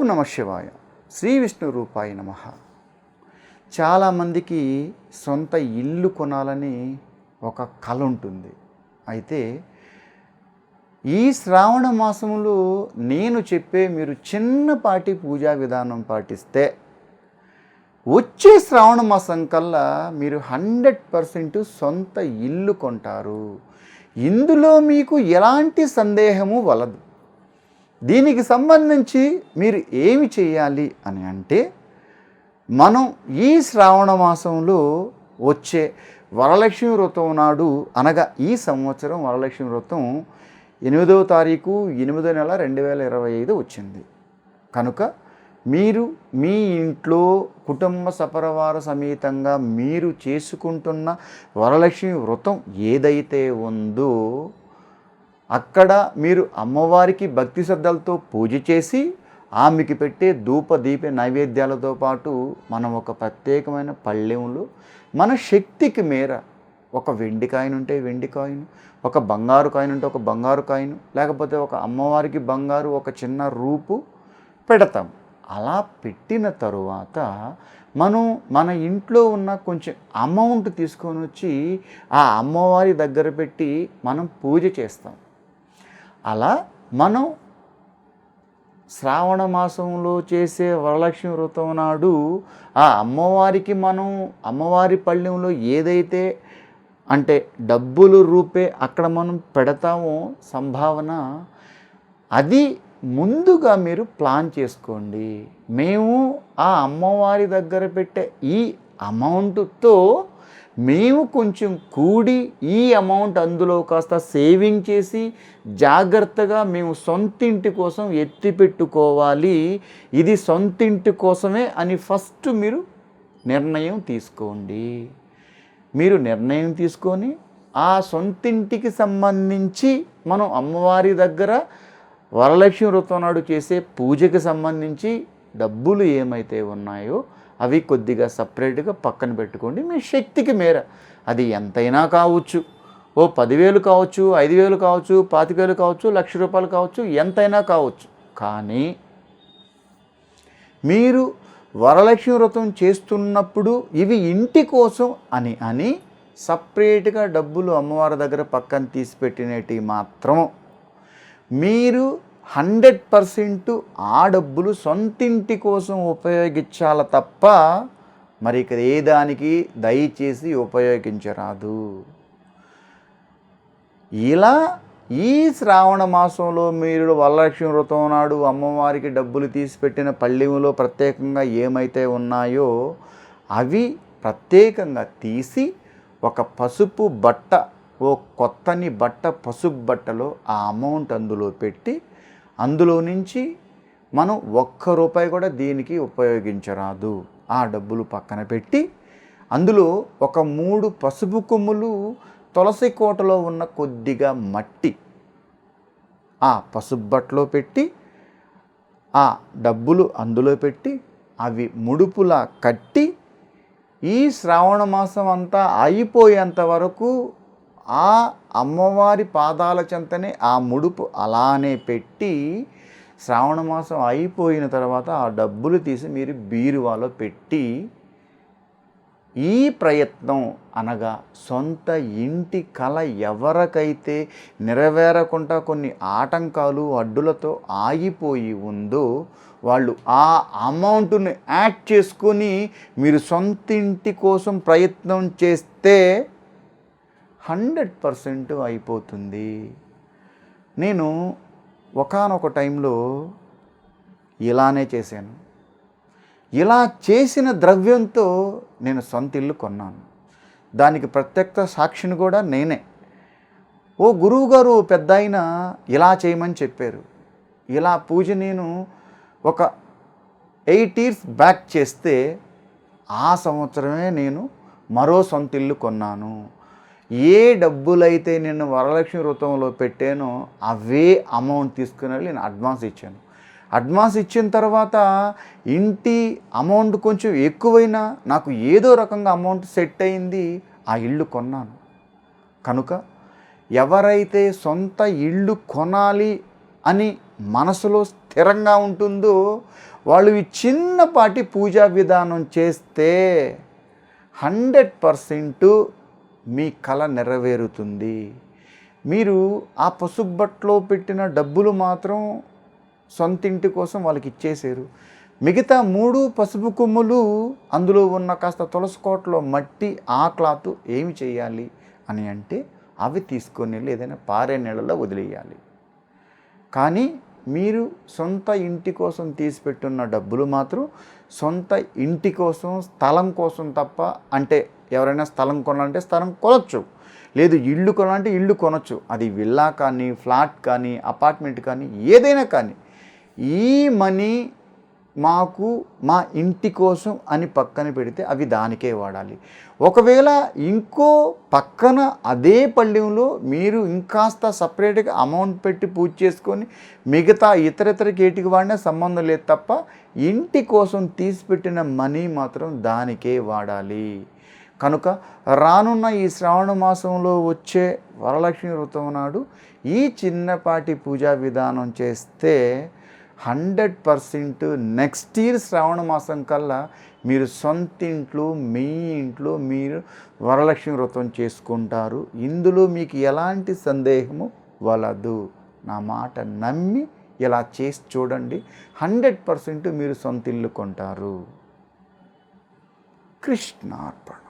ఓం నమ శివాయ. శ్రీ విష్ణు రూపాయ నమ. చాలామందికి సొంత ఇల్లు కొనాలని ఒక కళ ఉంటుంది. అయితే ఈ శ్రావణ మాసంలో నేను చెప్పే మీరు చిన్నపాటి పూజా విధానం పాటిస్తే వచ్చే శ్రావణ మాసం కల్లా మీరు హండ్రెడ్ పర్సెంట్ సొంత ఇల్లు కొంటారు. ఇందులో మీకు ఎలాంటి సందేహము వలదు. దీనికి సంబంధించి మీరు ఏమి చేయాలి అని అంటే మనం ఈ శ్రావణ మాసంలో వచ్చే వరలక్ష్మి వ్రతం నాడు అనగా ఈ సంవత్సరం వరలక్ష్మి వ్రతం ఎనిమిదవ తారీఖు ఎనిమిదో నెల రెండు వేల ఇరవై ఐదు వచ్చింది. కనుక మీరు మీ ఇంట్లో కుటుంబ సపరవార సమేతంగా మీరు చేసుకుంటున్న వరలక్ష్మి వ్రతం ఏదైతే ఉందో అక్కడ మీరు అమ్మవారికి భక్తి శ్రద్ధలతో పూజ చేసి ఆమెకి పెట్టే ధూప దీప నైవేద్యాలతో పాటు మనం ఒక ప్రత్యేకమైన పళ్ళెంలో మన శక్తికి మేర ఒక వెండి కాయిన్ ఉంటే వెండి కాయిన్ ఒక బంగారు కాయిన్ ఉంటే ఒక బంగారు కాయిన్ లేకపోతే ఒక అమ్మవారికి బంగారు ఒక చిన్న రూపు పెడతాం. అలా పెట్టిన తరువాత మనం మన ఇంట్లో ఉన్న కొంచెం అమౌంట్ తీసుకొని వచ్చి ఆ అమ్మవారి దగ్గర పెట్టి మనం పూజ చేస్తాం. అలా మనం శ్రావణ మాసంలో చేసే వరలక్ష్మి వ్రతం నాడు ఆ అమ్మవారికి మనం అమ్మవారి పళ్ళెంలో ఏదైతే అంటే డబ్బులు రూపే అక్కడ మనం పెడతామో సంభావన అది ముందుగా మీరు ప్లాన్ చేసుకోండి. మేము ఆ అమ్మవారి దగ్గర పెట్టే ఈ అమౌంట్తో మేము కొంచెం కూడి ఈ అమౌంట్ అందులో కాస్త సేవింగ్ చేసి జాగ్రత్తగా మేము సొంతింటి కోసం ఎత్తి పెట్టుకోవాలి. ఇది సొంతింటి కోసమే అని ఫస్ట్ మీరు నిర్ణయం తీసుకోండి. మీరు నిర్ణయం తీసుకొని ఆ సొంతింటికి సంబంధించి మనం అమ్మవారి దగ్గర వరలక్ష్మి వ్రతం నాడు చేసే పూజకి సంబంధించి డబ్బులు ఏమైతే ఉన్నాయో అవి కొద్దిగా సపరేట్గా పక్కన పెట్టుకోండి మీ శక్తికి మేర. అది ఎంతైనా కావచ్చు. ఓ పదివేలు కావచ్చు ఐదు వేలు కావచ్చు పాతికేలు కావచ్చు లక్ష రూపాయలు కావచ్చు ఎంతైనా కావచ్చు. కానీ మీరు వరలక్ష్మి వ్రతం చేస్తున్నప్పుడు ఇవి ఇంటి కోసం అని అని సపరేట్గా డబ్బులు అమ్మవారి దగ్గర పక్కన తీసిపెట్టినవి మాత్రం మీరు హండ్రెడ్ పర్సెంట్ ఆ డబ్బులు సొంతింటి కోసం ఉపయోగించాల తప్ప మరి ఇక్కడ ఏ దానికి దయచేసి ఉపయోగించరాదు. ఇలా ఈ శ్రావణ మాసంలో మీరు వరలక్ష్మి వ్రతం నాడు అమ్మవారికి డబ్బులు తీసిపెట్టిన పళ్ళెములో ప్రత్యేకంగా ఏమైతే ఉన్నాయో అవి ప్రత్యేకంగా తీసి ఒక పసుపు బట్ట ఓ కొత్తని బట్ట పసుపు బట్టలో ఆ అమౌంట్ అందులో పెట్టి అందులో నుంచి మనం ఒక్క రూపాయి కూడా దీనికి ఉపయోగించరాదు. ఆ డబ్బులు పక్కన పెట్టి అందులో ఒక మూడు పసుపు కొమ్ములు తులసి కోటలో ఉన్న కొద్దిగా మట్టి ఆ పసుపు బట్టలో పెట్టి ఆ డబ్బులు అందులో పెట్టి అవి ముడుపులా కట్టి ఈ శ్రావణ మాసం అంతా అయిపోయేంత వరకు ఆ అమ్మవారి పాదాల చెంతనే ఆ ముడుపు అలానే పెట్టి శ్రావణ మాసం అయిపోయిన తర్వాత ఆ డబ్బులు తీసి మీరు బీరువాలో పెట్టి ఈ ప్రయత్నం అనగా సొంత ఇంటి కళ ఎవరికైతే నెరవేరకుండా కొన్ని ఆటంకాలు అడ్డులతో ఆగిపోయి ఉందో వాళ్ళు ఆ అమౌంట్ని యాడ్ చేసుకొని మీరు సొంత ఇంటి కోసం ప్రయత్నం చేస్తే హండ్రెడ్ పర్సెంట్ అయిపోతుంది. నేను ఒకనొక టైంలో ఇలానే చేశాను. ఇలా చేసిన ద్రవ్యంతో నేను సొంత ఇల్లు కొన్నాను. దానికి ప్రత్యక్ష సాక్షిని కూడా నేనే. ఓ గురువు గారు పెద్ద ఆయన ఇలా చేయమని చెప్పారు. ఇలా పూజ నేను ఒక ఎయిట్ ఇయర్స్ బ్యాక్ చేస్తే ఆ సంవత్సరమే నేను మరో సొంత ఇల్లు కొన్నాను. ఏ డబ్బులైతే నేను వరలక్ష్మి వ్రతంలో పెట్టానో అవే అమౌంట్ తీసుకుని వెళ్ళి నేను అడ్వాన్స్ ఇచ్చాను. అడ్వాన్స్ ఇచ్చిన తర్వాత ఇంటి అమౌంట్ కొంచెం ఎక్కువైనా నాకు ఏదో రకంగా అమౌంట్ సెట్ అయింది ఆ ఇల్లు కొన్నాను. కనుక ఎవరైతే సొంత ఇల్లు కొనాలి అని మనసులో స్థిరంగా ఉంటుందో వాళ్ళు ఈ చిన్నపాటి పూజా విధానం చేస్తే హండ్రెడ్ పర్సెంటు మీ కళ నెరవేరుతుంది. మీరు ఆ పసుబట్లో పెట్టిన డబ్బులు మాత్రం సొంత ఇంటి కోసం వాళ్ళకి ఇచ్చేసారు మిగతా మూడు పసుపు కొమ్ములు అందులో ఉన్న కాస్త తులసి కోటలో మట్టి ఆ క్లాత్ ఏమి చేయాలి అని అంటే అవి తీసుకొని వెళ్ళి ఏదైనా పారే నీళ్ళలో వదిలేయాలి. కానీ మీరు సొంత ఇంటి కోసం తీసిపెట్టున్న డబ్బులు మాత్రం సొంత ఇంటి కోసం స్థలం కోసం తప్ప అంటే ఎవరైనా స్థలం కొనాలంటే స్థలం కొనొచ్చు. లేదు ఇల్లు కొనాలంటే ఇల్లు కొనొచ్చు. అది విల్లా కానీ ఫ్లాట్ కానీ అపార్ట్మెంట్ కానీ ఏదైనా కానీ ఈ మనీ మాకు మా ఇంటి కోసం అని పక్కన పెడితే అవి దానికే వాడాలి. ఒకవేళ ఇంకో పక్కన అదే పళ్ళెంలో మీరు ఇంకాస్త సపరేట్గా అమౌంట్ పెట్టి పూజ చేసుకొని మిగతా ఇతరితర కేటికి వాడినా సంబంధం లేదు తప్ప ఇంటి కోసం తీసిపెట్టిన మనీ మాత్రం దానికే వాడాలి. కనుక రానున్న ఈ శ్రావణ మాసంలో వచ్చే వరలక్ష్మి వ్రతం నాడు ఈ చిన్నపాటి పూజా విధానం చేస్తే hundred percent next year Shravana మాసం కల్లా మీరు సొంత ఇంట్లో మీ ఇంట్లో మీరు వరలక్ష్మి వ్రతం చేసుకుంటారు. ఇందులో మీకు ఎలాంటి సందేహము వలదు. నా మాట నమ్మి ఇలా చేసి చూడండి. హండ్రెడ్ పర్సెంట్ మీరు సొంత ఇల్లు కొంటారు. కృష్ణార్పణ.